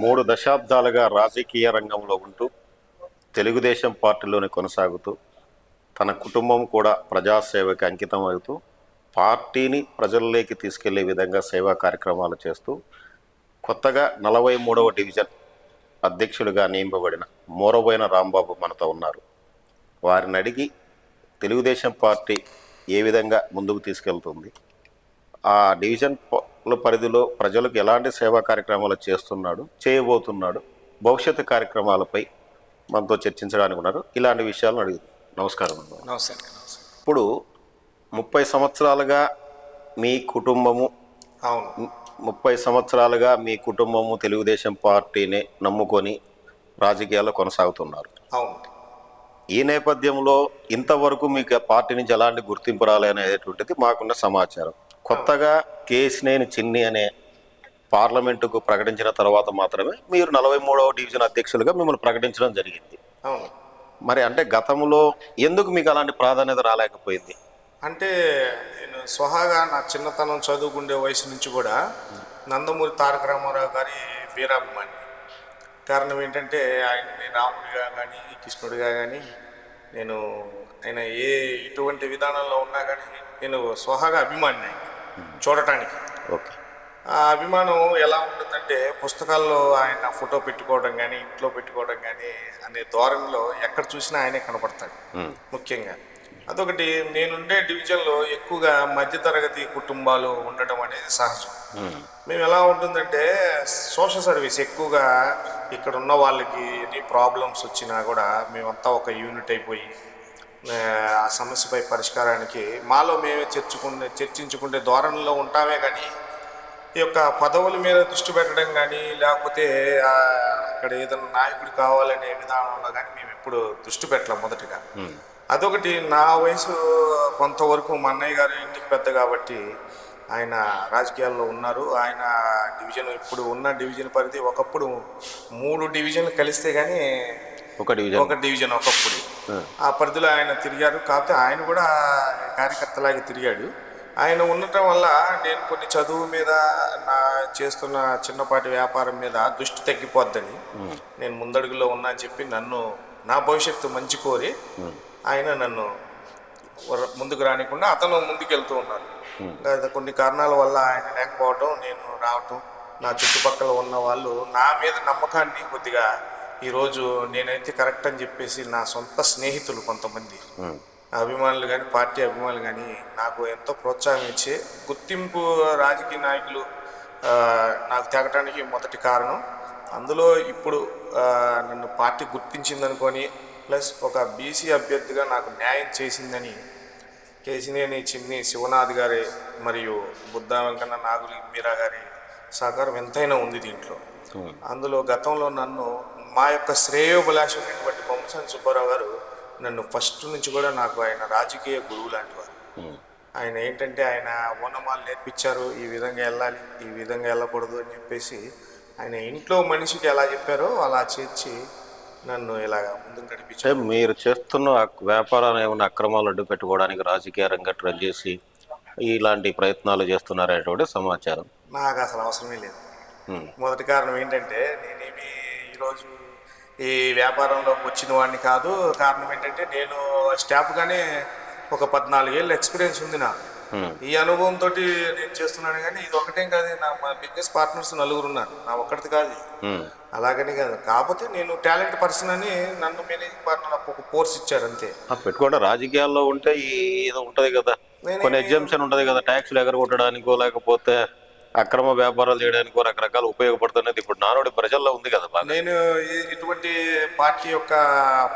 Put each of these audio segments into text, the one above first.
మూడు దశాబ్దాలుగా రాజకీయ రంగంలో ఉంటూ తెలుగుదేశం పార్టీలోనే కొనసాగుతూ తన కుటుంబం కూడా ప్రజాసేవకి అంకితం అవుతూ పార్టీని ప్రజల్లోకి తీసుకెళ్ళే విధంగా సేవా కార్యక్రమాలు చేస్తూ కొత్తగా నలభై మూడవ డివిజన్ అధ్యక్షుడిగా నియమింపబడిన మోరబోయిన రాంబాబు మనతో ఉన్నారు. వారిని అడిగి తెలుగుదేశం పార్టీ ఏ విధంగా ముందుకు తీసుకెళ్తుంది ఆ డివిజన్ పరిధిలో ప్రజలకు ఎలాంటి సేవా కార్యక్రమాలు చేస్తున్నాడు చేయబోతున్నాడు భవిష్యత్తు కార్యక్రమాలపై మనతో చర్చించడానికి ఉన్నారు. ఇలాంటి విషయాలను అడుగుతాం నమస్కారం నమస్తే ఇప్పుడు ముప్పై సంవత్సరాలుగా మీ కుటుంబము ముప్పై సంవత్సరాలుగా మీ కుటుంబము తెలుగుదేశం పార్టీని నమ్ముకొని రాజకీయాల్లో కొనసాగుతున్నారు. అవును. ఈ నేపథ్యంలో ఇంతవరకు మీకు పార్టీ నుంచి ఎలాంటి గుర్తింపు రాలేనేటువంటిది మాకున్న సమాచారం. కొత్తగా కేసినేని చిన్ని అనే పార్లమెంటుకు ప్రకటించిన తర్వాత మాత్రమే మీరు నలభై మూడవ డివిజన్ అధ్యక్షులుగా మిమ్మల్ని ప్రకటించడం జరిగింది. మరి అంటే గతంలో ఎందుకు మీకు అలాంటి ప్రాధాన్యత రాలేకపోయింది? అంటే నేను స్వహాగా నా చిన్నతనం చదువుకుండే వయసు నుంచి కూడా నందమూరి తారక రామారావు గారి వీరాభిమాని. కారణం ఏంటంటే ఆయన్ని రాముడిగా కానీ కృష్ణుడిగా కానీ నేను ఆయన ఏ ఎటువంటి విధానంలో ఉన్నా కానీ నేను స్వహాగా అభిమాని చూడటానికి. ఓకే. ఆ అభిమానం ఎలా ఉంటుందంటే పుస్తకాల్లో ఆయన ఫోటో పెట్టుకోవడం కానీ ఇంట్లో పెట్టుకోవడం కానీ అనే ధోరణిలో ఎక్కడ చూసినా ఆయనే కనపడతాడు ముఖ్యంగా. అదొకటి నేనుండే డివిజన్లో ఎక్కువగా మధ్యతరగతి కుటుంబాలు ఉండటం అనేది సహజం. మేము. ఎలా ఉంటుందంటే సోషల్ సర్వీస్ ఎక్కువగా ఇక్కడ ఉన్న వాళ్ళకి ఎన్ని ప్రాబ్లమ్స్ వచ్చినా కూడా మేమంతా ఒక యూనిట్ అయిపోయి ఆ, సమస్యపై పరిష్కారానికి మాలో మేమే చర్చుకునే చర్చించుకునే ధోరణిలో ఉంటామే కానీ ఈ యొక్క పదవుల మీద దృష్టి పెట్టడం కానీ లేకపోతే అక్కడ ఏదైనా నాయకుడు కావాలనే విధానంలో కానీ మేము ఎప్పుడు దృష్టి పెట్టలేం మొదటిగా. అదొకటి నా వయసు కొంతవరకు మా అన్నయ్య గారు ఇంటికి పెద్ద కాబట్టి ఆయన రాజకీయాల్లో ఉన్నారు. ఆయన డివిజన్ ఇప్పుడు ఉన్న డివిజన్ పరిధి ఒకప్పుడు మూడు డివిజన్లు కలిస్తే కానీ ఒక డివిజన్. ఒక డివిజన్ ఒకప్పుడు. ఆ పరిధిలో ఆయన తిరిగారు. కాకపోతే ఆయన కూడా కార్యకర్తలాగే తిరిగాడు. ఆయన ఉండటం వల్ల నేను కొన్ని చదువు మీద నా చేస్తున్న చిన్నపాటి వ్యాపారం మీద దృష్టి తగ్గిపోద్దని నేను ముందడుగులో ఉన్నా అని చెప్పి నన్ను నా భవిష్యత్తు మంచి కోరి ఆయన నన్ను ముందుకు రానికుండా అతను ముందుకెళ్తూ ఉన్నాడు కొన్ని కారణాల వల్ల ఆయన లేకపోవటం నేను రావటం నా చుట్టుపక్కల ఉన్న వాళ్ళు నా మీద నమ్మకాన్ని కొద్దిగా ఈరోజు నేనైతే కరెక్ట్ అని చెప్పేసి నా సొంత స్నేహితులు కొంతమంది. అభిమానులు కానీ పార్టీ అభిమానులు కానీ నాకు ఎంతో ప్రోత్సాహం ఇచ్చి గుర్తింపు రాజకీయ నాయకులు నాకు తెగటానికి మొదటి కారణం. అందులో ఇప్పుడు నన్ను పార్టీ గుర్తించిందనుకొని ప్లస్ ఒక బీసీ అభ్యర్థిగా నాకు న్యాయం చేసిందని కేసినేని చిన్ని శివనాథ్ గారి మరియు బుద్ధా వెంకన్న నాగులి మీరా గారి సహకారం ఎంతైనా ఉంది దీంట్లో. అందులో గతంలో నన్ను మా యొక్క శ్రేయోభిలాషమైనటువంటి బొమ్మసాని సుబ్బారావు గారు నన్ను ఫస్ట్ నుంచి కూడా నాకు ఆయన రాజకీయ గురువు లాంటి వారు ఉమ్, ఆయన ఏంటంటే ఆయన ఓనమాలు నేర్పించారు ఈ విధంగా వెళ్ళాలి ఈ విధంగా వెళ్ళకూడదు అని చెప్పేసి ఆయన ఇంట్లో మనిషికి ఎలా చెప్పారో అలా చేర్చి నన్ను ఇలాగ ముందుకు నడిపించారు. మీరు చేస్తున్న వ్యాపారాన్ని ఏమైనా అక్రమాలు అడ్డు పెట్టుకోవడానికి రాజకీయ రంగం రన్ చేసి ఇలాంటి ప్రయత్నాలు చేస్తున్నారనేటువంటి సమాచారం. నాకు అసలు అవసరమే లేదు. మొదటి కారణం ఏంటంటే నేనేమి ఈరోజు ఈ వ్యాపారంలోకి వచ్చిన వాడిని కాదు. కారణం ఏంటంటే నేను స్టాఫ్గానే ఒక పద్నాలుగేళ్ళు ఎక్స్పీరియన్స్ ఉంది నాకు. ఉమ్, ఈ అనుభవంతో నేను చేస్తున్నాను కానీ ఇది ఒకటేం కాదు. నా మా బిజినెస్ పార్ట్నర్స్ నలుగురు ఉన్నారు. నా ఒక్కడిది కాదు అలాగని కాదు. కాకపోతే నేను టాలెంట్ పర్సన్ అని నన్ను మేనేజింగ్ పార్ట్నర్ నాకు ఒక కోర్స్ ఇచ్చారు అంతే. ఆ పెట్టుకోవడం రాజకీయాల్లో ఉంటే ఈ ఏదో ఉంటది కదా. నేనే- కొన్ని ఎగ్జామ్షన్ ఉంటది కదా. ట్యాక్స్లు ఎగరగొట్టడానికో లేకపోతే అక్రమ వ్యాపారాలు చేయడానికో రకరకాలు ఉపయోగపడుతున్నది ఇప్పుడు నానుడి ప్రజల్లో ఉంది కదా నేను ఇటువంటి పార్టీ యొక్క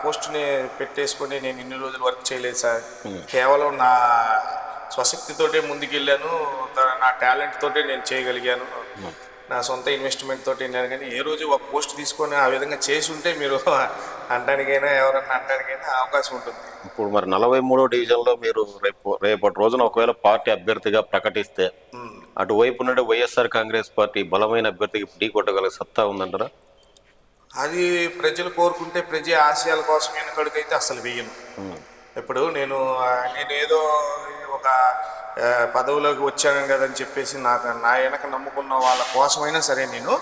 పోస్ట్ని పెట్టేసుకొని నేను ఇన్ని రోజులు వర్క్ చేయలేదు సార్. కేవలం నా స్వశక్తితోటే ముందుకెళ్ళాను నా టాలెంట్ తోటే నేను చేయగలిగాను నా సొంత ఇన్వెస్ట్మెంట్ తోటి వెళ్ళాను కానీ ఏ రోజు ఒక పోస్ట్ తీసుకొని ఆ విధంగా చేసి ఉంటే మీరు అంటానికైనా ఎవరన్నా అంటానికైనా అవకాశం ఉంటుంది. ఇప్పుడు మరి నలభై మూడో డివిజన్లో మీరు రేపు రేపటి రోజున ఒకవేళ పార్టీ అభ్యర్థిగా ప్రకటిస్తే. అటువైపు నుండి వైఎస్ఆర్ కాంగ్రెస్ పార్టీ బలమైన అభ్యర్థికి ఢీ కొట్టగల సత్తా ఉందంటారా? అది ప్రజలు కోరుకుంటే ప్రజా ఆశయాల కోసం వెనకడుకైతే అసలు వెయ్యను ఉమ్, ఇప్పుడు నేను నేను ఏదో ఒక పదవిలోకి వచ్చాను కదని చెప్పేసి నాకు నా వెనక నమ్ముకున్న వాళ్ళ కోసమైనా సరే నేను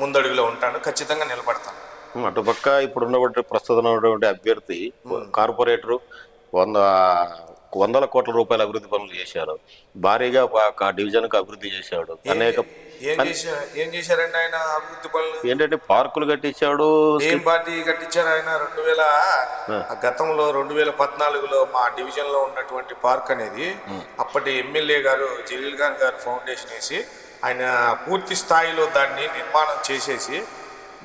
ముందడుగులో ఉంటాను ఖచ్చితంగా నిలబడతాను. అటుపక్క ఇప్పుడు ఉన్నటువంటి ప్రస్తుతం ఉన్నటువంటి అభ్యర్థి కార్పొరేటరు వంద వందల కోట్ల రూపాయల అభివృద్ధి పనులు చేశారు భారీగా ఆ డివిజన్కు అభివృద్ధి చేశాడు. అనేక ఏం చేశారండి ఆయన అభివృద్ధి పనులు? ఏంటంటే పార్కులు కట్టించాడు ఏం పార్టీ కట్టించారు ఆయన? రెండు వేల గతంలో రెండు వేల పద్నాలుగులో మా డివిజన్లో ఉన్నటువంటి పార్క్ అనేది అప్పటి ఎమ్మెల్యే గారు జలీల్ ఖాన్ గారు ఫౌండేషన్ వేసి ఆయన పూర్తి స్థాయిలో దాన్ని నిర్మాణం చేసేసి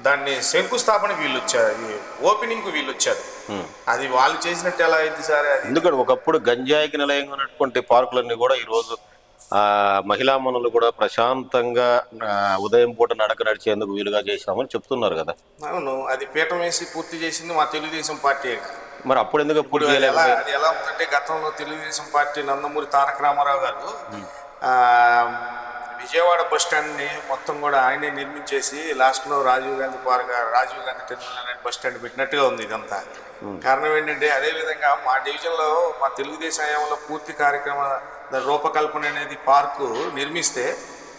దాన్ని శంకుస్థాపన వీళ్ళు వచ్చారు ఓపెనింగ్ వీళ్ళు వచ్చారు అది వాళ్ళు చేసినట్టు ఎలా అయింది సార్ ఎందుకంటే ఒకప్పుడు గంజాయికి నిలయంగా ఉన్నటువంటి పార్కులన్నీ కూడా ఈరోజు ఆ, మహిళా మనులు కూడా ప్రశాంతంగా ఉదయం పూట నడక నడిచేందుకు వీలుగా చేశామని చెప్తున్నారు కదా. అవును అది పీఠం వేసి పూర్తి చేసింది మా తెలుగుదేశం పార్టీ. మరి అప్పుడు ఎందుకు ఇప్పుడు అది ఎలా అది ఎలా ఉందంటే గతంలో తెలుగుదేశం పార్టీ నందమూరి తారక రామారావు గారు ఆ, విజయవాడ బస్ స్టాండ్ని మొత్తం కూడా ఆయనే నిర్మించేసి లాస్ట్లో రాజీవ్ గాంధీ పార్క్ రాజీవ్ గాంధీ టెర్మినల్ అనే బస్ స్టాండ్ పెట్టినట్టుగా ఉంది ఇదంతా. కారణం ఏంటంటే అదే విధంగా మా డివిజన్లో మా తెలుగుదేశం హయాంలో పూర్తి కార్యక్రమ రూపకల్పన అనేది పార్కు నిర్మిస్తే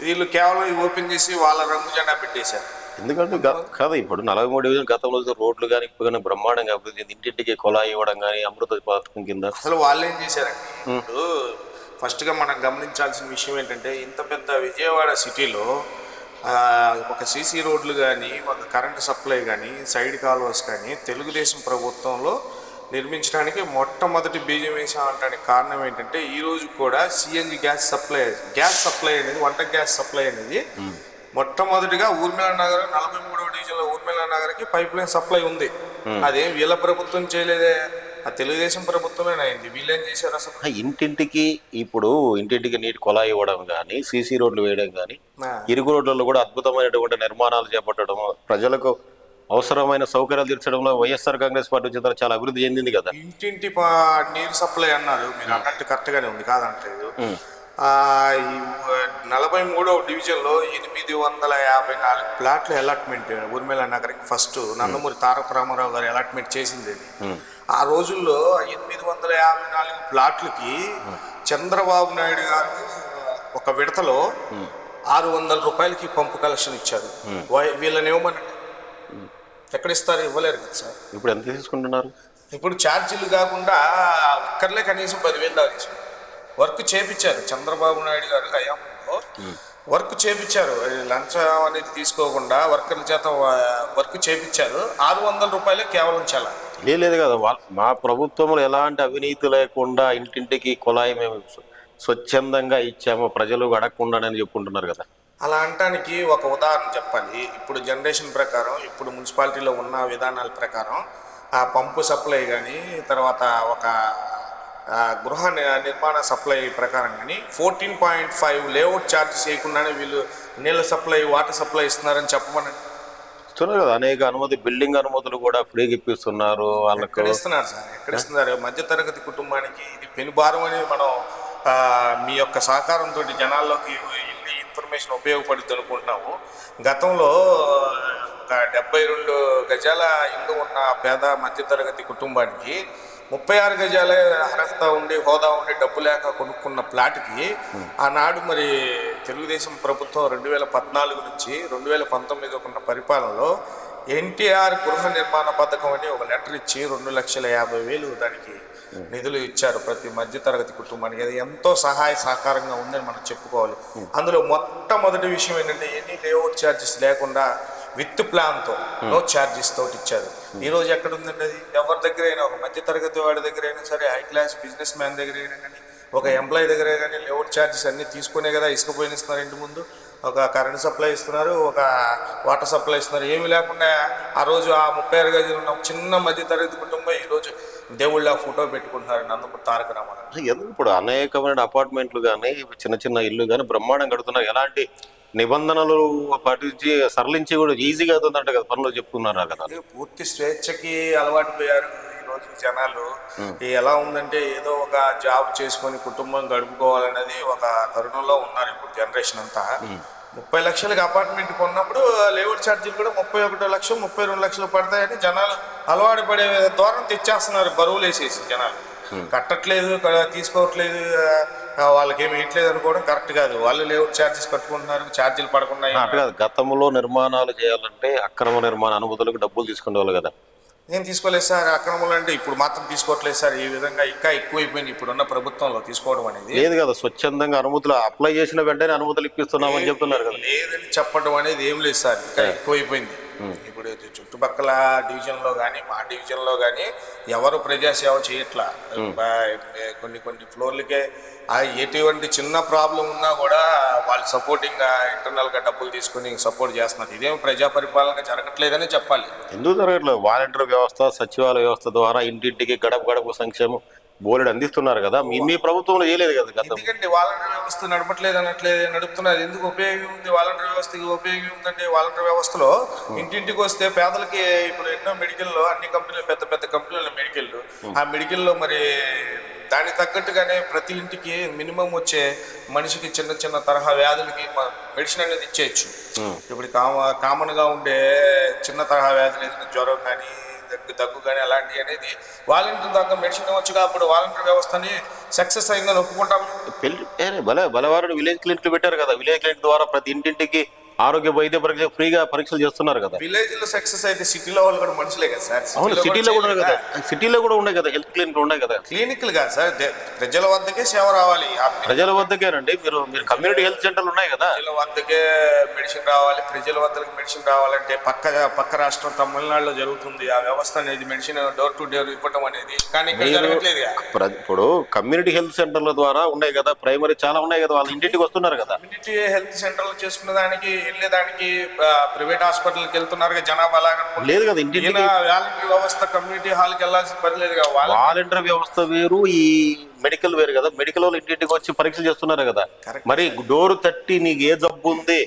వీళ్ళు కేవలం ఓపెన్ చేసి వాళ్ళ రంగు జెండా పెట్టేశారు. ఎందుకంటే కాదు ఇప్పుడు నలభై మూడు డివిజన్ గతంలో రోడ్లు కానీ ఇప్పుడు కానీ బ్రహ్మాండంగా అభివృద్ధి ఇంటింటికి కుళాయి ఇవ్వడం కానీ అమృత పథకం కింద. అసలు వాళ్ళు ఏం చేశారండి ఇప్పుడు ఫస్ట్గా మనం గమనించాల్సిన విషయం ఏంటంటే ఇంత పెద్ద విజయవాడ సిటీలో ఒక సీసీ రోడ్లు కానీ ఒక కరెంటు సప్లై కానీ సైడ్ కాలువస్ కానీ తెలుగుదేశం ప్రభుత్వంలో నిర్మించడానికి మొట్టమొదటి బీజం వేసామంటానికి కారణం ఏంటంటే ఈ రోజు కూడా CNG gas supply gas supply అనేది వంట గ్యాస్ సప్లై అనేది మొట్టమొదటిగా ఊర్మిళ నగర్ నలభై మూడవ డివిజన్లో ఊర్మిళ నగర్కి పైప్ లైన్ సప్లై ఉంది. అదేం వీళ్ళ ప్రభుత్వం చేయలేదే? ఆ తెలుగుదేశం ప్రభుత్వమే అయింది వీళ్ళేం చేశారు అసలు? ఇంటింటికి ఇప్పుడు ఇంటింటికి నీటి కుళాయి ఇవ్వడం కానీ సీసీ రోడ్లు వేయడం కానీ ఇరుగు రోడ్లలో కూడా అద్భుతమైనటువంటి నిర్మాణాలు చేపట్టడం ప్రజలకు అవసరమైన సౌకర్యాలు తీర్చడంలో వైఎస్ఆర్ కాంగ్రెస్ పార్టీ వచ్చిన చాలా అభివృద్ధి చెందింది కదా. ఇంటింటి నీరు సప్లై అన్నారు. మీరు అన్నట్టు కరెక్ట్గానే ఉంది కాదంటలేదు. నలభై మూడవ డివిజన్లో ఎనిమిది వందల యాభై నాలుగు ప్లాట్ల అలాట్మెంట్ ఊర్మిళ నగర్కి ఫస్ట్. నందమూరి తారక రామారావు గారు అలాట్మెంట్ చేసింది ఆ రోజుల్లో ఎనిమిది వందల యాభై నాలుగు ప్లాట్లకి చంద్రబాబు నాయుడు గారు ఒక విడతలో ఆరు వందల రూపాయలకి పంపు కలెక్షన్ ఇచ్చారు. వీళ్ళని ఇవ్వమనండి. ఎక్కడ ఇస్తారు? ఇవ్వలేరు కదా సార్. ఇప్పుడు ఎంత తీసుకుంటున్నారు? ఇప్పుడు ఛార్జీలు కాకుండా ఒక్కర్లే కనీసం పదివేలు దాకా వర్క్ చేపించారు చంద్రబాబు నాయుడు గారు హయాంలో. వర్క్ చేపించారు లంచం అనేది తీసుకోకుండా వర్కర్ల చేత వర్క్ చేపించారు ఆరు వందల రూపాయలే కేవలం చాలా లేదు కదా. వాళ్ళ మా ప్రభుత్వంలో ఎలాంటి అవినీతి లేకుండా ఇంటింటికి కుళాయి మేము స్వచ్ఛందంగా ఇచ్చాము. ప్రజలు అడగకుండానని చెప్పుకుంటున్నారు కదా. అలా అనటానికి ఒక ఉదాహరణ చెప్పాలి. ఇప్పుడు జనరేషన్ ప్రకారం ఇప్పుడు మున్సిపాలిటీలో ఉన్న విధానాల ప్రకారం ఆ పంపు సప్లై కానీ తర్వాత ఒక గృహ నిర్మాణ సప్లై ప్రకారం కానీ fourteen point five layout charges చేయకుండానే వీళ్ళు నీళ్ళ సప్లై వాటర్ సప్లై ఇస్తున్నారని చెప్పమనండి. ఇస్తున్నారు కదా అనేక అనుమతి బిల్డింగ్ అనుమతులు కూడా ఫ్రీగా ఇప్పిస్తున్నారు వాళ్ళకు. ఇస్తున్నారు సార్? ఎక్కడ ఇస్తున్నారు మధ్యతరగతి కుటుంబానికి ఇది పెనుభారం అని మనం మీ యొక్క సహకారంతో జనాల్లోకి వెళ్ళి ఇన్ఫర్మేషన్ ఉపయోగపడుతుంది అనుకుంటున్నాము. గతంలో ఒక డెబ్బై రెండు గజాల ఇల్లు ఉన్న పేద మధ్యతరగతి కుటుంబానికి ముప్పై ఆరు గజాల అర్హత ఉండి హోదా ఉండి డబ్బు లేక కొనుక్కున్న ప్లాట్కి ఆనాడు మరి తెలుగుదేశం ప్రభుత్వం రెండు వేల పద్నాలుగు నుంచి రెండు వేల పంతొమ్మిది ఉన్న పరిపాలనలో ఎన్టీఆర్ గృహ నిర్మాణ పథకం అని ఒక లెటర్ ఇచ్చి రెండు లక్షల యాభై వేలు దానికి నిధులు ఇచ్చారు ప్రతి మధ్యతరగతి కుటుంబానికి. అది ఎంతో సహాయ సహకారంగా ఉందని మనం చెప్పుకోవాలి. అందులో మొట్టమొదటి విషయం ఏంటంటే ఎన్ని లేఅవుట్ ఛార్జెస్ లేకుండా విత్ ప్లాన్తో నో ఛార్జెస్ తోటి ఇచ్చారు. ఈ రోజు ఎక్కడ ఉందండి అది? ఎవరి దగ్గర అయినా ఒక మధ్యతరగతి వాడి దగ్గర అయినా సరే హై క్లాస్ బిజినెస్ మ్యాన్ దగ్గర అయినా కానీ ఒక ఎంప్లాయీ దగ్గర కానీ లేఅవుట్ ఛార్జెస్ అన్ని తీసుకునే కదా ఇసుక పోయినిస్తున్నారు ఇంటి ముందు. ఒక కరెంట్ సప్లై ఇస్తున్నారు ఒక వాటర్ సప్లై ఇస్తున్నారు. ఏమీ లేకుండా ఆ రోజు ఆ ముప్పై ఆరు గదిలో ఉన్న ఒక చిన్న మధ్యతరగతి కుటుంబం ఈ రోజు దేవుళ్ళ ఫోటో పెట్టుకుంటున్నారు నందమూరి తారక రామారావు. ఎందుకు ఇప్పుడు అనేకమైన అపార్ట్మెంట్లు కానీ చిన్న చిన్న ఇల్లు కానీ బ్రహ్మాండం కడుతున్నారు ఎలాంటి నిబంధనలు పాటించి సరళించి కూడా ఈజీగా అవుతుందంట కదా పనులు చెప్తున్నారు కదా. పూర్తి స్వేచ్ఛకి అలవాటు పోయారు. రోజు జనాలు ఎలా ఉందంటే ఏదో ఒక జాబ్ చేసుకొని కుటుంబం గడుపుకోవాలనేది ఒక తరుణంలో ఉన్నారు ఇప్పుడు జనరేషన్ అంతా. ముప్పై లక్షలకి అపార్ట్మెంట్ కొన్నప్పుడు లేఅవుట్ ఛార్జీలు కూడా ముప్పై ఒకటో లక్షలు ముప్పై రెండు లక్షలు పడతాయని జనాలు అలవాటు పడే దూరం తెచ్చేస్తున్నారు బరువులు వేసేసి జనాలు. కట్టట్లేదు తీసుకోవట్లేదు వాళ్ళకి ఏమి వేయట్లేదు అనుకోవడం కరెక్ట్ కాదు. వాళ్ళు లేఅవుట్ ఛార్జెస్ కట్టుకుంటున్నారు ఛార్జీలు కాదు. గతంలో నిర్మాణాలు చేయాలంటే అక్రమ నిర్మాణ అనుమతులకు డబ్బులు తీసుకునేవాళ్ళు కదా. నేను తీసుకోలేదు సార్ అక్రమాలు అంటే ఇప్పుడు మాత్రం తీసుకోవట్లేదు సార్. ఈ విధంగా ఇంకా ఎక్కువైపోయింది ఇప్పుడున్న ప్రభుత్వంలో తీసుకోవడం అనేది. లేదు కదా స్వచ్ఛందంగా అనుమతులు అప్లై చేసిన వెంటనే అనుమతులు ఇప్పిస్తున్నామని చెప్తున్నారు కదా. లేదని చెప్పడం అనేది ఏం లేదు సార్ ఇంకా ఎక్కువైపోయింది. ఇప్పుడు చుట్టుపక్కల డివిజన్లో కానీ మా డివిజన్లో కానీ ఎవరు ప్రజాసేవ చేయట్లా? కొన్ని కొన్ని ఫ్లోర్లకే ఎటువంటి చిన్న ప్రాబ్లం ఉన్నా కూడా వాళ్ళు సపోర్టింగ్ ఇంటర్నల్గా డబ్బులు తీసుకుని సపోర్ట్ చేస్తున్నారు. ఇదేం ప్రజా పరిపాలన జరగట్లేదని చెప్పాలి. ఎందుకు జరగట్లేదు? వాలంటీర్ వ్యవస్థ సచివాలయ వ్యవస్థ ద్వారా ఇంటింటికి గడప గడప సంక్షేమం. బోలెడు అందిస్తున్నారు కదా. మీ మీ ప్రభుత్వంలో చేయలేదు కదా గతం. ఎందుకంటే వాలంటీర్ వ్యవస్థ నడపట్లేదు అనట్లేదు నడుపుతున్నారు. ఎందుకు ఉపయోగం ఉంది? వాలంటీర్ వ్యవస్థకి ఉపయోగం ఉందంటే వాలంటీర్ వ్యవస్థలో ఇంటింటికి వస్తే పేదలకి ఇప్పుడు ఎన్నో మెడికల్లో అన్ని కంపెనీలు పెద్ద పెద్ద కంపెనీలు మెడికల్ ఆ మెడికల్లో మరి దానికి తగ్గట్టుగానే ప్రతి ఇంటికి మినిమం వచ్చే మనిషికి చిన్న చిన్న తరహా వ్యాధులకి మెడిసిన్ అనేది ఇచ్చేయచ్చు. ఇప్పుడు కామ కామన్గా ఉండే చిన్న తరహా వ్యాధులు ఏదైనా జ్వరం కానీ దగ్గు కానీ అలాంటివి అనేది వాలంటీర్ దాకా మెడిసిన్ ఇవ్వచ్చు అప్పుడు వాలంటీర్ వ్యవస్థని సక్సెస్ అయిందని ఒప్పుకుంటాం. పెళ్ళి భలే భలేవారు విలేజ్ క్లినిక్లు పెట్టారు కదా. విలేజ్ క్లినిక్ ద్వారా ప్రతి ఇంటింటికి ఆరోగ్య వైద్య పరీక్ష ఫ్రీగా పరీక్షలు చేస్తున్నారు కదా. విలేజ్లో సక్సెస్ అయితే సిటీలో వాళ్ళు కూడా మనుషులే కదా సార్. అవును సిటీలో కూడా ఉన్నాయి కదా. సిటీలో కూడా ఉన్నాయి కదా హెల్త్ క్లినిక్లు ఉన్నాయి కదా. క్లినిక్లు కాదు సార్ ప్రజల వద్దకే సేవ రావాలి. ప్రజల వద్దకేనండి మీరు మీరు కమ్యూనిటీ హెల్త్ సెంటర్లు ఉన్నాయి కదా. ప్రజల వద్దకే మెడిసిన్ రావాలి ప్రజల వద్దకు మెడిసిన్ రావాలంటే పక్క పక్క రాష్ట్రం తమిళనాడులో జరుగుతుంది. ఆ వ్యవస్థ అనేది మెడిసిన్ డోర్ టు డోర్ ఇవ్వటం అనేది. కానీ ఇప్పుడు కమ్యూనిటీ హెల్త్ సెంటర్ల ద్వారా ఉన్నాయి కదా ప్రైమరీ చాలా ఉన్నాయి కదా వాళ్ళ ఇంటింటికి వస్తున్నారు కదా. కమ్యూనిటీ హెల్త్ సెంటర్లు చేసుకునే దానికి వెళ్ళేదానికి ప్రైవేట్ హాస్పిటల్కి వెళ్తున్నారు జనాభా లేదు కదా ఈయన వాలంటీర్ వ్యవస్థ కమ్యూనిటీ హాల్కి వెళ్ళాల్సిన పని లేదు కదా వాలంటీర్ వ్యవస్థ వేరు ఈ మెడికల్ వేరు కదా. మెడికల్ వాళ్ళు ఇంటింటికి వచ్చి పరీక్షలు చేస్తున్నారు కదా. మరి డోరు తట్టి నీకు ఏ జబ్బు ఉంది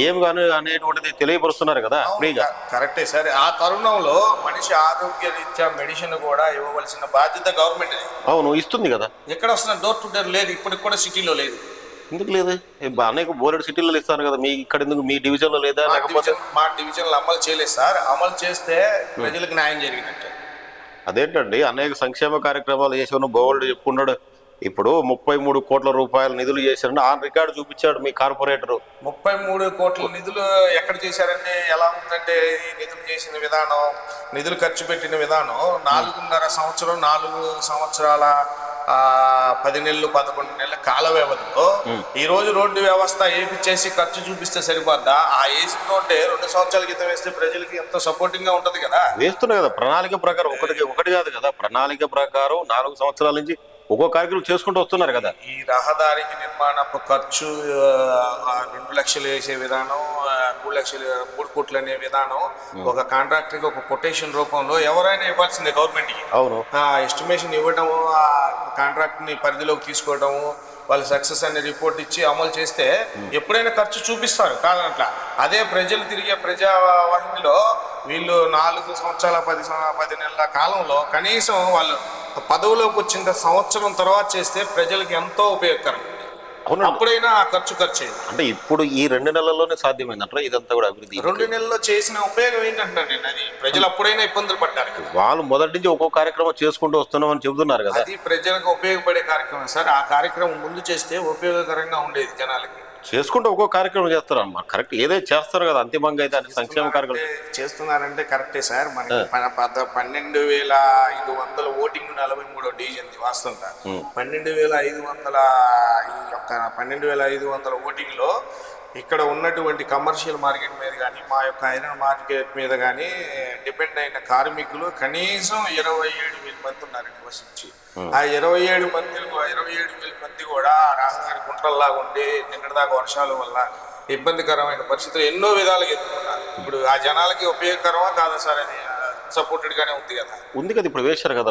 ఏం కానీ అనేటువంటిది తెలియపరుస్తున్నారు కదా ఫ్రీగా. కరెక్టే. సరే ఆ తరుణంలో మనిషి ఆరోగ్య రీత్యా మెడిసిన్ కూడా ఇవ్వవలసిన బాధ్యత గవర్నమెంట్ అవును ఇస్తుంది కదా. ఎక్కడ వస్తున్న డోర్ టు డోర్ లేదు ఇప్పటికి కూడా సిటీలో లేదు. ఎందుకు లేదు? అనేక బోలెడు సిటీలలో ఇస్తారు కదా మీ ఇక్కడ ఎందుకు మీ డివిజన్లో లేదా? మా డివిజన్ మా డివిజన్లో అమలు చేయలేదు సార్. అమలు చేస్తే ప్రజలకు న్యాయం జరిగినట్టే. అదేంటండి అనేక సంక్షేమ కార్యక్రమాలు చేసాను బోల్డ్ చెప్పుకున్నాడు ఇప్పుడు ముప్పై మూడు కోట్ల రూపాయల నిధులు చేశారని ఆ రికార్డు చూపించాడు మీ కార్పొరేటర్. ముప్పై మూడు కోట్ల నిధులు ఎక్కడ చేశారంటే ఎలా ఉందంటే ఈ నిధులు చేసిన విధానం నిధులు ఖర్చు పెట్టిన విధానం నాలుగున్నర సంవత్సరం నాలుగు సంవత్సరాల ఆ, పది నెలలు పదకొండు నెలల కాల వ్యవధిలో ఈ రోజు రోడ్డు వ్యవస్థ ఏపిచ్చేసి ఖర్చు చూపిస్తే సరిపోద్దా? ఆ వేసిన నోటే రెండు సంవత్సరాల క్రితం వేస్తే ప్రజలకి ఎంతో సపోర్టింగ్గా ఉంటది కదా. వేస్తున్నారు కదా ప్రణాళిక ప్రకారం ఒకటి ఒకటి కాదు కదా. ప్రణాళిక ప్రకారం నాలుగు సంవత్సరాల నుంచి ఒక్కో కార్యక్రమం చేసుకుంటూ వస్తున్నారు కదా. ఈ రహదారికి నిర్మాణపు ఖర్చు ఆ, రెండు లక్షలు వేసే విధానం మూడు లక్షలు మూడు కోట్లు అనే విధానం ఒక కాంట్రాక్టర్కి ఒక కొటేషన్ రూపంలో ఎవరైనా ఇవ్వాల్సిందే గవర్నమెంట్కి. అవును. ఆ ఎస్టిమేషన్ ఇవ్వడము ఆ కాంట్రాక్ట్ని పరిధిలోకి తీసుకోవడము వాళ్ళు సక్సెస్ అనే రిపోర్ట్ ఇచ్చి అమలు చేస్తే ఎప్పుడైనా ఖర్చు చూపిస్తారు కాదనట్లా అదే ప్రజలు తిరిగే ప్రజా వాహినిలో వీళ్ళు నాలుగు సంవత్సరాల పది పది నెలల కాలంలో కనీసం వాళ్ళు పదవిలోకి వచ్చిన సంవత్సరం తర్వాత చేస్తే ప్రజలకు ఎంతో ఉపయోగకరం. అప్పుడైనా ఆ ఖర్చు ఖర్చు. అంటే ఇప్పుడు ఈ రెండు నెలల్లోనే సాధ్యమైందంటారా? ఇదంతా కూడా అభివృద్ధి రెండు నెలల్లో చేసిన ఉపయోగం ఏంటంటే నేను అది ప్రజలు అప్పుడైనా ఇబ్బందులు పడ్డారు వాళ్ళు మొదటి నుంచి ఒక్కో కార్యక్రమం చేసుకుంటూ వస్తున్నాం అని చెబుతున్నారు కదా. అది ప్రజలకు ఉపయోగపడే కార్యక్రమం సార్. ఆ కార్యక్రమం ముందు చేస్తే ఉపయోగకరంగా ఉండేది జనాలకి. చేసుకుంటూ ఒక్కో కార్యక్రమం చేస్తారు అన్నమాట. కరెక్ట్ ఏదైతే చేస్తారు కదా అంతిమంగా అయితే అన్ని సంక్షేమ కార్యక్రమం. చేస్తున్నారంటే కరెక్టే సార్. మనకి పద- పన్నెండు వేల ఐదు వందల ఓటింగ్ నలభై మూడో డివిజన్ వాస్తవంగా పన్నెండు వేల ఐదు వందల ఈ యొక్క పన్నెండు వేల ఐదు వందల ఓటింగ్లో ఇక్కడ ఉన్నటువంటి కమర్షియల్ మార్కెట్ మీద కానీ మా యొక్క ఐరన్ మార్కెట్ మీద కానీ డిపెండ్ అయిన కార్మికులు కనీసం ఇరవై ఏడు వేల మంది ఉన్నారు నివసించి ఆ. ఇరవై ఏడు మంది ఇరవై ఏడు వేల మంది కూడా రహదారి గుంటల్లాగా ఉండి నిన్నటిదాకా వర్షాల వల్ల ఇబ్బందికరమైన పరిస్థితులు ఎన్నో విధాలుగా ఎదుర్కొన్నారు. ఇప్పుడు ఆ జనాలకి ఉపయోగకరమా కాదా సార్ అది సపోర్టెడ్ గానే ఉంది కదా. ఉంది కదా ఇప్పుడు వేశారు కదా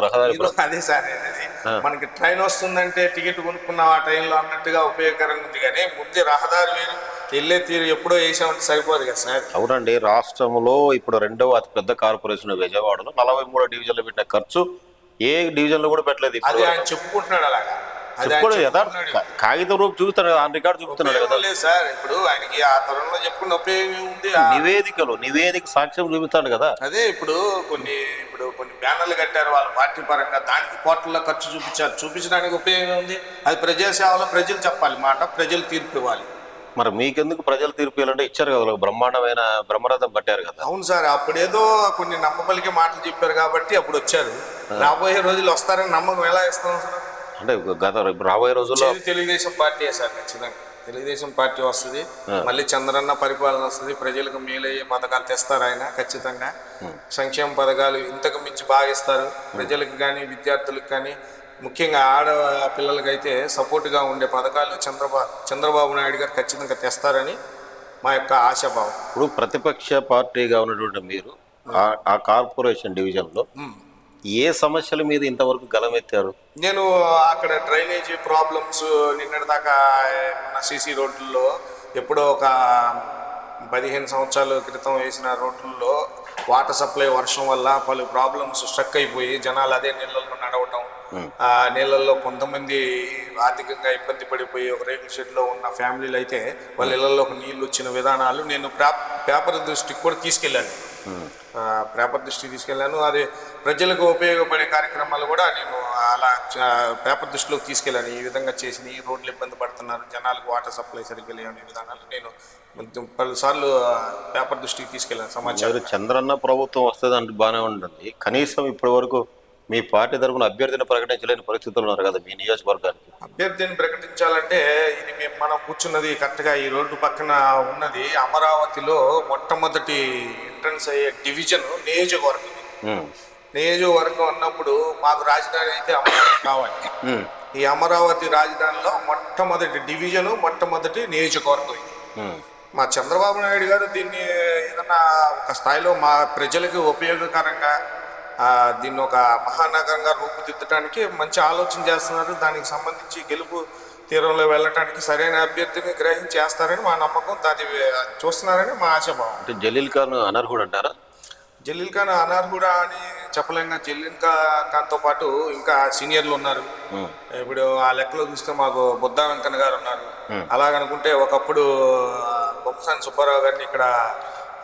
అదే సార్ అనేది మనకి ట్రైన్ వస్తుందంటే టికెట్ కొనుక్కున్నాం ఆ టైంలో అన్నట్టుగా ఉపయోగకరంగా ఉంది కానీ ముందు రహదారి వేరు వెళ్ళే తీరు ఎప్పుడో వేసామంటే సరిపోదు కదా సార్. అవునండి రాష్ట్రంలో ఇప్పుడు రెండవ అతిపెద్ద కార్పొరేషన్ విజయవాడలో నలభై మూడో డివిజన్లో పెట్టిన ఖర్చు ఏ డివిజన్లో కూడా పెట్టలేదు అది ఆయన చెప్పుకుంటున్నాడు అలాగా. అది చెప్పుకోడు ఆయన యథార్థ కాగితం రూపు చూపిస్తాడు కదా ఆన్ రికార్డు చూపుతున్నాడు కదా. లేదు సార్ ఇప్పుడు ఆయనకి ఆ తరంలో చెప్పుకున్న ఉపయోగం ఉంది నివేదికలు నివేదిక సాక్ష్యం చూపిస్తాడు కదా. అదే ఇప్పుడు కొన్ని ఇప్పుడు కొన్ని బ్యానర్లు కట్టారు వాళ్ళ పార్టీ పరంగా దానికి కోట్ల ఖర్చు చూపించారు. చూపించడానికి ఉపయోగం ఉంది అది ప్రజాసేవలో ప్రజలు చెప్పాలి మాట ప్రజలు తీర్పు ఇవ్వాలి. మరి మీకెందుకు ప్రజలు తీర్పు ఇవ్వాలంటే ఇచ్చారు కదా బ్రహ్మాండమైన బ్రహ్మరథం పట్టారు కదా. అవును సార్ అప్పుడేదో కొన్ని నమ్మపలికే మాటలు చెప్పారు కాబట్టి అప్పుడు వచ్చారు. రాబోయే రోజులు వస్తారని నమ్మకం ఎలా ఇస్తాం సార్? అంటే గత రాబోయే రోజుల్లో తెలుగుదేశం పార్టీ సార్ ఖచ్చితంగా. తెలుగుదేశం పార్టీ వస్తుంది మళ్ళీ చంద్రన్న పరిపాలన వస్తుంది ప్రజలకు మేలయ్యే పథకాలు తెస్తారు ఆయన ఖచ్చితంగా. సంక్షేమ పథకాలు ఇంతకు మించి బాగా ఇస్తారు. ప్రజలకు కానీ విద్యార్థులకు కానీ ముఖ్యంగా ఆడ పిల్లలకైతే సపోర్ట్గా ఉండే పథకాలు చంద్రబాబు చంద్రబాబు నాయుడు గారు ఖచ్చితంగా తెస్తారని మా యొక్క ఆశాభావం. ఇప్పుడు ప్రతిపక్ష పార్టీగా ఉన్నటువంటి మీరు ఆ- కార్పొరేషన్ డివిజన్లో ఏ సమస్యల మీద ఇంతవరకు గలమెత్తారు? నేను అక్కడ డ్రైనేజీ ప్రాబ్లమ్స్ నిన్నటిదాకా సీసీ రోడ్లలో ఎప్పుడో ఒక పదిహేను సంవత్సరాల క్రితం వేసిన రోడ్లలో వాటర్ సప్లై వర్షం వల్ల పలు ప్రాబ్లమ్స్ స్ట్రక్ అయిపోయి జనాలు అదే నీళ్ళల్లో నడవటం ఆ నీళ్ళల్లో కొంతమంది ఆర్థికంగా ఇబ్బంది పడిపోయి ఒక రేకుల షెడ్లో ఉన్న ఫ్యామిలీలు అయితే వాళ్ళ ఇళ్ళలోకి నీళ్ళు వచ్చిన విధానాలు నేను ప్రా- పేపర్ దృష్టికి కూడా తీసుకెళ్ళాను. పేపర్ దృష్టికి తీసుకెళ్ళాను. అది ప్రజలకు ఉపయోగపడే కార్యక్రమాలు కూడా నేను అలా పేపర్ దృష్టిలోకి తీసుకెళ్ళాను. ఈ విధంగా చేసి ఈ రోడ్లు ఇబ్బంది పడుతున్నారు. జనాలకు వాటర్ సప్లై సరిగ్గా లేని విధానాలు నేను పలుసార్లు పేపర్ దృష్టికి తీసుకెళ్ళాను. సమాచారం. చంద్రన్న ప్రభుత్వం వస్తుంది అంటే బాగానే ఉంటుంది. కనీసం ఇప్పటి వరకు మీ పార్టీ తరఫున అభ్యర్థిని ప్రకటించలేని పరిస్థితులు ఉన్నారు కదా మీ నియోజకవర్గానికి. అభ్యర్థిని ప్రకటించాలంటే ఇది మేము మనం కూర్చున్నది కరెక్ట్గా ఈ రోడ్డు పక్కన ఉన్నది అమరావతిలో మొట్టమొదటి ఎంట్రన్స్ అయ్యే డివిజన్ నియోజకవర్గం నియోజకవర్గం అన్నప్పుడు మాకు రాజధాని అయితే అమరావతి కావాలి. ఈ అమరావతి రాజధానిలో మొట్టమొదటి డివిజను మొట్టమొదటి నియోజకవర్గం ఇది. మా చంద్రబాబు నాయుడు గారు దీన్ని ఏదన్నా ఒక స్థాయిలో మా ప్రజలకు ఉపయోగకరంగా దీన్ని ఒక మహానగరంగా రూపుదిద్దడానికి మంచి ఆలోచన చేస్తున్నారు. దానికి సంబంధించి గెలుపు తీరంలో వెళ్ళటానికి సరైన అభ్యర్థిని గ్రహించి చేస్తారని మా నమ్మకం. దాన్ని చూస్తున్నారని మా ఆశాభావం. అంటే జలీల్ ఖాన్ అనర్హుడు అంటారా? జలీల్ ఖాన్ అనర్హుడా అని చెప్పలేంగా జలీల్ ఖాన్తో పాటు ఇంకా సీనియర్లు ఉన్నారు. ఇప్పుడు ఆ లెక్కలో చూస్తే మాకు బుద్ధా వెంకన్న గారు ఉన్నారు. అలాగనుకుంటే ఒకప్పుడు బొమ్మసాని సుబ్బారావు గారిని ఇక్కడ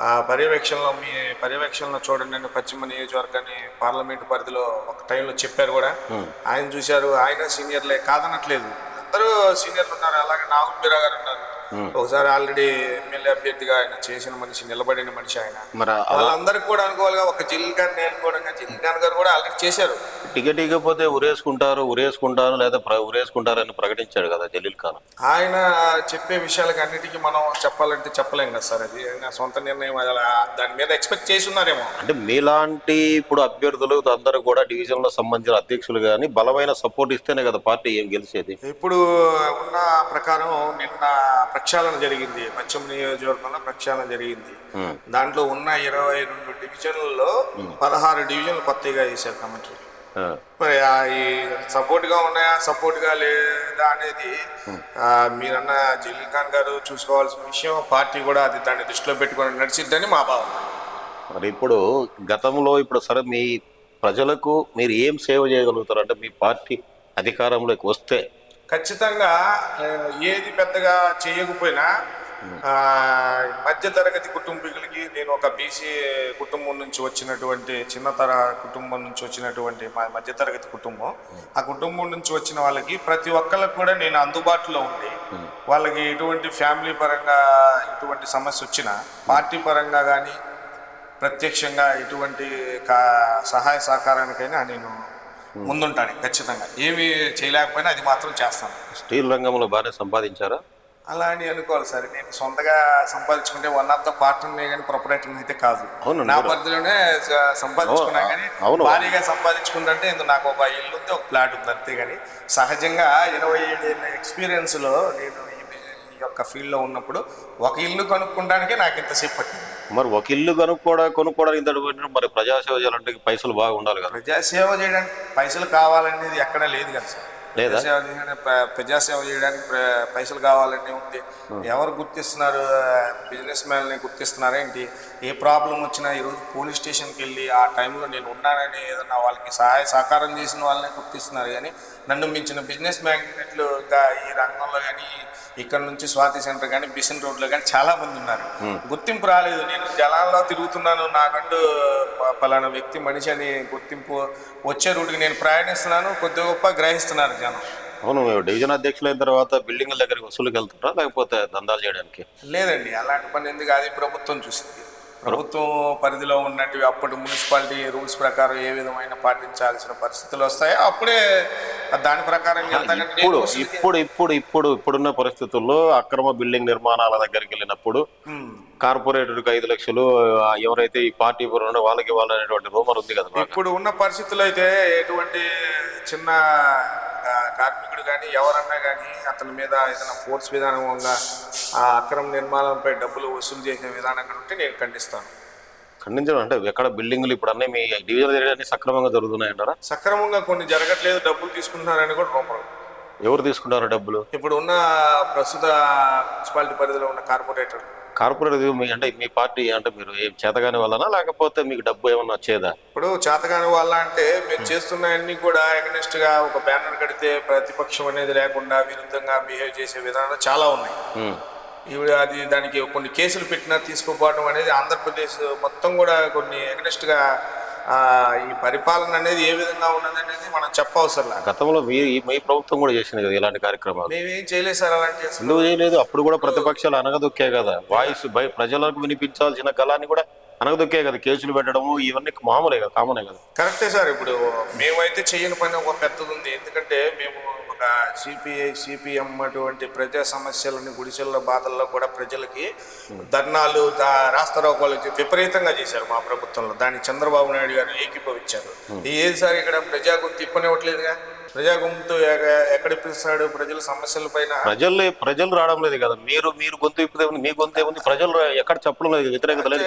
ఆ పర్యవేక్షణలో మీ పర్యవేక్షణలో చూడండి పశ్చిమ నియోజకవర్గాన్ని పార్లమెంట్ పరిధిలో ఒక టైంలో చెప్పారు కూడా. ఆయన చూశారు ఆయన సీనియర్లే కాదనట్లేదు. అందరూ సీనియర్లు ఉన్నారు అలాగే నాగుల్ బీరా గారు ఉన్నారు. ఒకసారి ఆల్రెడీ ఎమ్మెల్యే అభ్యర్థిగా ఆయన చేసిన మనిషి నిలబడిన మనిషి ఆయన. వాళ్ళందరికీ కూడా అనుకోవాలిగా ఒక జిల్ గారు నేర్చుకోవడం జిల్ ఖాన్ గారు కూడా ఆల్రెడీ చేశారు. టికెట్ ఇవ్వకపోతే ఉరేసుకుంటారు ఉరేసుకుంటారు లేదా ప్ర- ఉరేసుకుంటారని ప్రకటించాడు కదా జలీల్ ఖాన్. ఆయన చెప్పే విషయాలకి అన్నిటికీ మనం చెప్పాలంటే చెప్పలేం కదా సార్ అది. సొంత నిర్ణయం దాని మీద ఎక్స్పెక్ట్ చేసి ఉన్నారేమో. అంటే మీలాంటి ఇప్పుడు అభ్యర్థులు అందరూ కూడా డివిజన్లో సంబంధించిన అధ్యక్షులు కానీ బలమైన సపోర్ట్ ఇస్తేనే కదా పార్టీ ఏం గెలిచేది. ఇప్పుడు ఉన్న ప్రకారం నిన్న ప్రక్షాళన జరిగింది. పశ్చిమ నియోజకవర్గంలో ప్రక్షాళన జరిగింది. దాంట్లో ఉన్న ఇరవై రెండు డివిజన్లలో పదహారు డివిజన్లు కొత్తగా వేశారు కమిటీలు. ఆ, మరి ఈ సపోర్ట్గా ఉన్నాయా సపోర్ట్గా లేదా అనేది మీరన్న జలీల్ ఖాన్ గారు చూసుకోవాల్సిన విషయం పార్టీ కూడా అది దాన్ని దృష్టిలో పెట్టుకొని నడిచిద్దని మా భావన. మరి ఇప్పుడు గతంలో ఇప్పుడు సరే మీ ప్రజలకు మీరు ఏం సేవ చేయగలుగుతారు? అంటే మీ పార్టీ అధికారంలోకి వస్తే ఖచ్చితంగా ఏది పెద్దగా చేయకపోయినా మధ్య మధ్యతరగతి కుటుంబీకులకి నేను ఒక బీసీ కుటుంబం నుంచి వచ్చినటువంటి చిన్నతర కుటుంబం నుంచి వచ్చినటువంటి మా మధ్యతరగతి కుటుంబం. ఆ కుటుంబం నుంచి వచ్చిన వాళ్ళకి ప్రతి ఒక్కళ్ళకి కూడా నేను అందుబాటులో ఉండి వాళ్ళకి ఎటువంటి ఫ్యామిలీ పరంగా ఎటువంటి సమస్య వచ్చినా పార్టీ పరంగా కానీ ప్రత్యక్షంగా ఎటువంటి కా సహాయ సహకారానికైనా నేను ముందుంటాను ఖచ్చితంగా. ఏమి చేయలేకపోయినా అది మాత్రం చేస్తాను. స్టీల్ రంగంలో బాగానే సంపాదించారా? అలా అని అనుకోవాలి సార్. నేను సొంతగా సంపాదించుకుంటే వన్ ఆఫ్ ద పార్ట్నర్ కానీ ప్రొపరేటర్ అయితే కాదు. నా పరిధిలోనే సంపాదించుకున్నా కానీ అవును. భారీగా సంపాదించుకుంటే ఇందులో నాకు ఒక ఇల్లు ఉంది ఒక ప్లాట్ ఉంది అంతే కానీ సహజంగా ఇరవై ఏళ్ళ ఎక్స్పీరియన్స్లో నేను యొక్క ఫీల్డ్లో ఉన్నప్పుడు ఒక ఇల్లు కొనుక్కోవడానికే నాకు ఇంతసేపు పట్టింది. మరి ఒక ఇల్లు కొనుక్కోవడా కొనుక్కోవడానికి ఇంతటి పోయినా మరి ప్రజాసేవ చేయాలంటే పైసలు బాగా ఉండాలి కదా. ప్రజాసేవ చేయడానికి పైసలు కావాలనేది ఎక్కడ లేదు కదా సార్. లేదా? ప్రజాసేవ చేయడానికి పైసలు కావాలని ఉంది. ఎవరు గుర్తిస్తున్నారు బిజినెస్ మ్యాన్ని గుర్తిస్తున్నారేంటి ఏ ప్రాబ్లం వచ్చినా ఈరోజు పోలీస్ స్టేషన్కి వెళ్ళి ఆ టైంలో నేను ఉన్నానని ఏదన్నా వాళ్ళకి సహాయ సహకారం చేసిన వాళ్ళని గుర్తిస్తున్నారు. కానీ నన్ను మించిన బిజినెస్ మ్యాగ్నెట్లు ఇంకా ఈ రంగంలో కానీ ఇక్కడ నుంచి స్వాతి సెంటర్ కానీ బిసిన్ రోడ్లో కానీ చాలా మంది ఉన్నారు. గుర్తింపు రాలేదు. నేను జనాల్లో తిరుగుతున్నాను. నాకంటూ పలానా వ్యక్తి మనిషి అని గుర్తింపు వచ్చే రూట్కి నేను ప్రయాణిస్తున్నాను కొద్ది గొప్ప గ్రహిస్తున్నారు జనం. అవును డివిజన్ అధ్యక్షులు అయిన తర్వాత బిల్డింగ్ల దగ్గరికి వసూలుకి వెళ్తుంటారా? లేకపోతే దందాలు చేయడానికి? లేదండి అలాంటి పని ఎందుకు? అది ప్రభుత్వం చూసింది. ప్రభుత్వం పరిధిలో ఉన్నట్టు అప్పటి మున్సిపాలిటీ రూల్స్ ప్రకారం ఏ విధమైన పాటించాల్సిన పరిస్థితులు వస్తాయో అప్పుడే దాని ప్రకారం ఇప్పుడు ఇప్పుడు ఇప్పుడు ఇప్పుడు ఇప్పుడున్న పరిస్థితుల్లో అక్రమ బిల్డింగ్ నిర్మాణాల దగ్గరికి వెళ్ళినప్పుడు. కార్పొరేటర్కి ఐదు లక్షలు ఎవరైతే ఈ పార్టీ ఉన్నారో వాళ్ళకి ఇవ్వాలనేటువంటి రూమర్ ఉంది కదా. ఇప్పుడు ఉన్న పరిస్థితులు అయితే ఎటువంటి చిన్న కార్మికుడు కానీ ఎవరన్నా కానీ అతని మీద ఏదైనా ఫోర్స్ విధానంగా ఆ అక్రమ నిర్మాణంపై డబ్బులు వసూలు చేసే విధానం ఉంటే నేను ఖండిస్తాను. ఖండించడం అంటే ఎక్కడ బిల్డింగ్లు ఇప్పుడు అన్నీ మీ డివిజన్ ఏరియా అన్ని సక్రమంగా జరుగుతున్నాయంటారా? సక్రమంగా కొన్ని జరగట్లేదు డబ్బులు తీసుకుంటున్నారని కూడా రూమర్. ఎవరు తీసుకుంటారు డబ్బులు? ఇప్పుడు ఉన్న ప్రస్తుత మున్సిపాలిటీ పరిధిలో ఉన్న కార్పొరేటర్ కార్పొరేట్ మీ అంటే మీ పార్టీ అంటే మీరు ఏం చేతగానే వల్లనా లేకపోతే మీకు డబ్బు ఏమన్నా వచ్చేదా? ఇప్పుడు చేతగాని వాళ్ళ అంటే మేము చేస్తున్న అన్ని కూడా అగనెస్ట్గా ఒక బ్యానర్ కడితే ప్రతిపక్షం అనేది లేకుండా విరుద్ధంగా బిహేవ్ చేసే విధానాలు చాలా ఉన్నాయి. ఇవి అది దానికి కొన్ని కేసులు పెట్టినా తీసుకోపోవడం అనేది ఆంధ్రప్రదేశ్ మొత్తం కూడా కొన్ని అగనెస్ట్గా ఈ పరిపాలన అనేది ఏ విధంగా ఉన్నది అనేది మనం చెప్పవసరం లేదు. గతంలో మీ మీ ప్రభుత్వం కూడా చేసింది కదా ఇలాంటి కార్యక్రమాలు? మేమేం చేయలేదు సార్ అలాంటి. ఎందుకు చేయలేదు? అప్పుడు కూడా ప్రతిపక్షాలు అనగదొక్కే కదా. వాయిస్ ప్రజలకు వినిపించాల్సిన గలాన్ని కూడా అనగదొక్కే కదా కేసులు పెట్టడము ఇవన్నీ మామూలే కదా కామనే కదా. కరెక్టే సార్ ఇప్పుడు మేమైతే చేయని పని ఒక పెద్దది ఉంది ఎందుకంటే మేము ఒక సిపిఐ సిపిఎం అటువంటి ప్రజా సమస్యలని గుడిసెల బాధల్లో కూడా ప్రజలకి ధర్నాలు దా రాస్తారోకోలు విపరీతంగా చేశారు మా ప్రభుత్వంలో. దాన్ని చంద్రబాబు నాయుడు గారు ఏకీభవించారు. ఏది సార్ ఇక్కడ ప్రజా గొంతు ఇప్పనివ్వట్లేదుగా ప్రజా గొంతు ఎక్క- ఎక్కడ ఇప్పిస్తాడు ప్రజల సమస్యల పైన? ప్రజలు ప్రజలు రావడం లేదు కదా. మీరు మీరు గొంతు ఇప్పితే మీ గొంతు ఏముంది? ప్రజలు ఎక్కడ చెప్పడం లేదు వ్యతిరేకత లేదు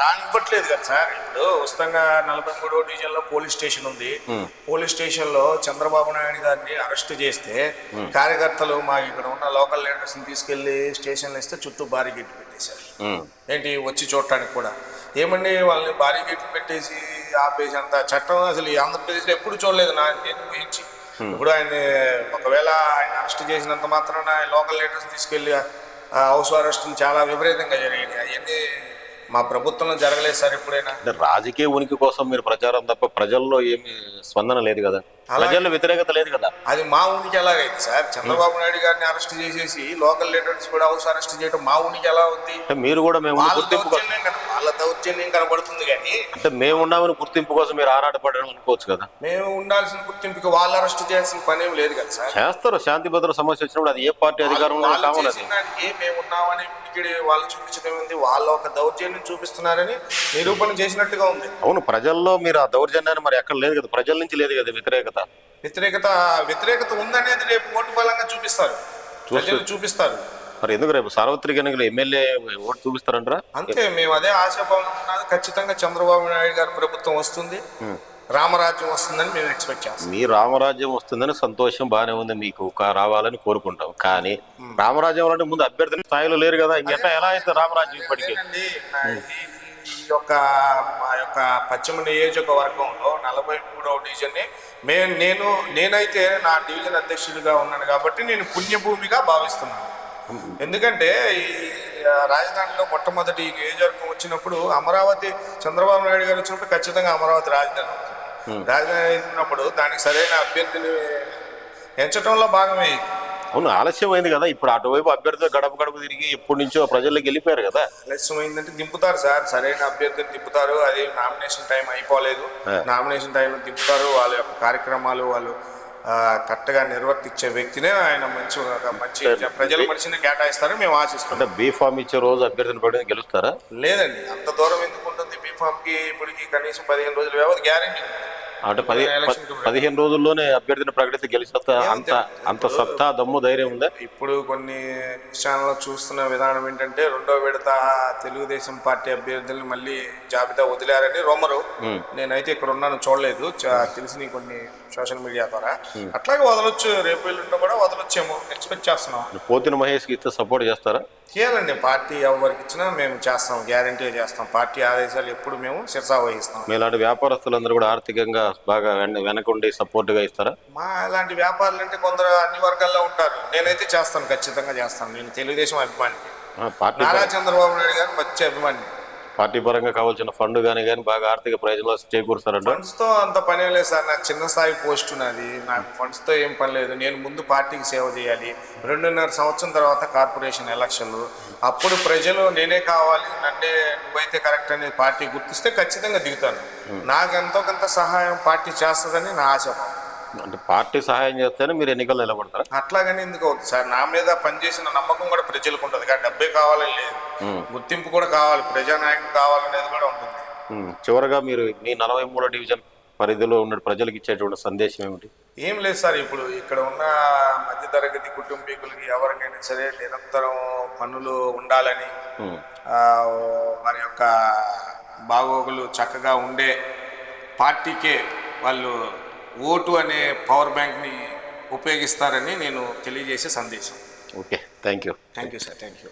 రానివ్వట్లేదు కదా సార్. ఇప్పుడు ఉచితంగా నలభై మూడో డివిజన్లో పోలీస్ స్టేషన్ ఉంది. పోలీస్ స్టేషన్లో చంద్రబాబు నాయుడు గారిని అరెస్ట్ చేస్తే కార్యకర్తలు మాకు ఇక్కడ ఉన్న లోకల్ లీడర్స్ని తీసుకెళ్ళి స్టేషన్ ఇస్తే చుట్టూ భారీ గేట్లు పెట్టేశారు. ఏంటి? వచ్చి చూడటానికి కూడా. ఏమండి వాళ్ళని భారీ గేట్లు పెట్టేసి ఆపేసి అంత చట్టం అసలు ఈ ఆంధ్రప్రదేశ్లో ఎప్పుడు చూడలేదు నా నేను ఊహించి. ఇప్పుడు ఆయన ఒకవేళ ఆయన అరెస్ట్ చేసినంత మాత్రాన లోకల్ లీడర్స్ తీసుకెళ్ళి హౌస్ అరెస్టులు చాలా విపరీతంగా జరిగినాయి. అవన్నీ మా ప్రభుత్వంలో జరగలేదు సార్ ఎప్పుడైనా. రాజకీయ ఉనికి కోసం మీరు ప్రచారం తప్ప ప్రజల్లో ఏమి స్పందన లేదు కదా? ప్రజల్లో వ్యతిరేకత లేదు కదా? అది మా ఉనికి ఎలాగైంది సార్? చంద్రబాబు నాయుడు గారిని అరెస్ట్ చేసేసి లోకల్ లీడర్స్ కూడా హౌస్ అరెస్ట్ చేయడం మా ఉనికి ఎలా ఉంది? మీరు కూడా మేము కోసం దౌర్జన్యం కనబడుతుంది కానీ అంటే మేము ఉన్నామని గుర్తింపు కోసం మీరు ఆరాటపడడం అనుకోవచ్చు కదా. మేము ఉండాల్సిన గుర్తింపుకి వాళ్ళు అరెస్ట్ చేయాల్సిన పని ఏం లేదు కదా సార్. చేస్తారు. శాంతి భద్రత సమస్య వచ్చినప్పుడు అది ఏ పార్టీ అధికారంలో కావాలి చేసిన దానికి మేము ఉన్నామని వాళ్ళు చూపించడం ఉంది. వాళ్ళ ఒక దౌర్జన్యం చూపిస్తున్నారని నిరూపణ చేసినట్టుగా ఉంది. అవును ప్రజల్లో మీరు ఆ దౌర్జన్యాన్ని మరి ఎక్కడ లేదు కదా. ప్రజల నుంచి లేదు కదా వ్యతిరేకత. వ్యతిరేకత వ్యతిరేకత ఉందనేది రేపు ఓటు బలంగా చూపిస్తారు. ప్రజలు చూపిస్తారు. మరి ఎందుకు రేపు సార్వత్రిక ఎన్నికలు ఎమ్మెల్యే ఓటు చూపిస్తారంటారా? అంతే మేము అదే ఆశాభావం. ఖచ్చితంగా చంద్రబాబు నాయుడు గారి ప్రభుత్వం వస్తుంది. రామరాజ్యం వస్తుందని మేము ఎక్స్పెక్ట్ చేస్తాం. మీ రామరాజ్యం వస్తుందని సంతోషం బాగానే ఉంది. మీకు రావాలని కోరుకుంటాం. కానీ రామరాజ్యం అంటే ముందు అభ్యర్థుల స్థాయిలో లేరు కదా. ఇంకెట్లా ఎలా అయితే రామరాజ్యం ఇప్పటికీ? ఈ- యొక్క మా యొక్క పశ్చిమ నియోజకవర్గంలో నలభై మూడవ డివిజన్ని మేము నేను నేనైతే నా డివిజన్ అధ్యక్షుడిగా ఉన్నాను కాబట్టి నేను పుణ్యభూమిగా భావిస్తున్నాను. ఎందుకంటే రాజధానిలో మొట్టమొదటి ఈ నియోజకవర్గం వచ్చినప్పుడు అమరావతి చంద్రబాబు నాయుడు గారు వచ్చినప్పుడు ఖచ్చితంగా అమరావతి రాజధాని అవుతుంది రాజధాని అయినప్పుడు దానికి సరైన అభ్యర్థిని ఎంచడంలో భాగమే. అవును ఆలస్యం అయింది కదా. ఇప్పుడు అటువైపు అభ్యర్థులు గడప గడప తిరిగి ఎప్పటి నుంచో ప్రజల్లోకి వెళ్ళిపోయారు కదా. ఆలస్యం అయిందంటే దింపుతారు సార్. సరైన అభ్యర్థిని దింపుతారు. అది నామినేషన్ టైం అయిపోలేదు. నామినేషన్ టైంలో దింపుతారు. వాళ్ళ యొక్క కార్యక్రమాలు వాళ్ళు కరెక్ట్గా నిర్వర్తించే వ్యక్తినే ఆయన మంచి ఒక మంచి ప్రజల మనిషిని కేటాయిస్తారని మేము ఆశిస్తున్నాం. అంటే బీ ఫామ్ ఇచ్చే రోజు అభ్యర్థిని పడి గెలుస్తారా? లేదండి అంత దూరం ఎందుకు ఉంటుంది? బీఫామ్కి ఇప్పటికి కనీసం పదిహేను రోజుల వ్యవధి గ్యారంటీ అంటే పది పదిహేను రోజుల్లోనే అభ్యర్థిని ప్రకటిస్తే గెలిచేస్తా అంత అంత సత్తా దమ్ము ధైర్యం ఉందా? ఇప్పుడు కొన్ని ఛానల్లో చూస్తున్న విధానం ఏంటంటే రెండో విడత తెలుగుదేశం పార్టీ అభ్యర్థుల్ని మళ్ళీ జాబితా వదిలారని రోమరు. నేనైతే ఇక్కడ ఉన్నాను చూడలేదు తెలిసిన కొన్ని సోషల్ మీడియా ద్వారా. అట్లాగే వదలొచ్చు రేపు ఎల్లుండో కూడా వదలొచ్చేమో ఎక్స్పెక్ట్ చేస్తున్నాం. పోతిన మహేష్కి ఇస్తే సపోర్ట్ చేస్తారా? చేయాలండి పార్టీ ఎవరికి ఇచ్చినా మేము చేస్తాం గ్యారంటీగా చేస్తాం. పార్టీ ఆదేశాలు ఎప్పుడు మేము శిరసా వహిస్తాం. మీలాంటి వ్యాపారస్తులందరూ కూడా ఆర్థికంగా బాగా వెన- వెనకుండి సపోర్ట్గా ఇస్తారా? మా ఇలాంటి వ్యాపారులు అంటే కొందరు అన్ని వర్గాల్లో ఉంటారు. నేనైతే చేస్తాను ఖచ్చితంగా చేస్తాను. నేను తెలుగుదేశం అభిమాని నారా చంద్రబాబు నాయుడు గారు మంచి అభిమాని. పార్టీ పరంగా కావాల్సిన ఫండ్ కానీ కానీ బాగా ఆర్థిక ప్రయోజనాలు చేకూరుస్తారంట. ఫండ్స్తో అంత పని లేదు సార్. నాకు చిన్న స్థాయి పోస్ట్ ఉన్నది. నాకు ఫండ్స్తో ఏం పని లేదు. నేను ముందు పార్టీకి సేవ చేయాలి. రెండున్నర సంవత్సరం తర్వాత కార్పొరేషన్ ఎలక్షన్లు అప్పుడు ప్రజలు నేనే కావాలి నన్నే నువ్వైతే కరెక్ట్ అనేది పార్టీ గుర్తిస్తే ఖచ్చితంగా దిగుతాను. నాకు ఎంతో కొంత సహాయం పార్టీ చేస్తుందని నా ఆశ. అంటే పార్టీ సహాయం చేస్తేనే మీరు ఎన్నికలు నిలబడతారా? అట్లాగని ఎందుకు అవుతుంది సార్ నా మీద పనిచేసిన నమ్మకం కూడా ప్రజలకు ఉంటుంది. కానీ డబ్బే కావాలని లేదు. గుర్తింపు కూడా కావాలి. ప్రజానాయకుడు కావాలనేది కూడా ఉంటుంది. చివరగా మీరు మీ నలభై మూడో డివిజన్ పరిధిలో ఉన్న ప్రజలకు ఇచ్చేటువంటి సందేశం ఏమిటి? ఏం లేదు సార్ ఇప్పుడు ఇక్కడ ఉన్న మధ్యతరగతి కుటుంబీకులకి ఎవరికైనా సరే నిరంతరం పనులు ఉండాలని వారి యొక్క బాగోగులు చక్కగా ఉండే పార్టీకే వాళ్ళు ఓటు అనే పవర్ బ్యాంక్ని ఉపయోగిస్తారని నేను తెలియజేసే సందేశం. Okay thank you thank you sir thank you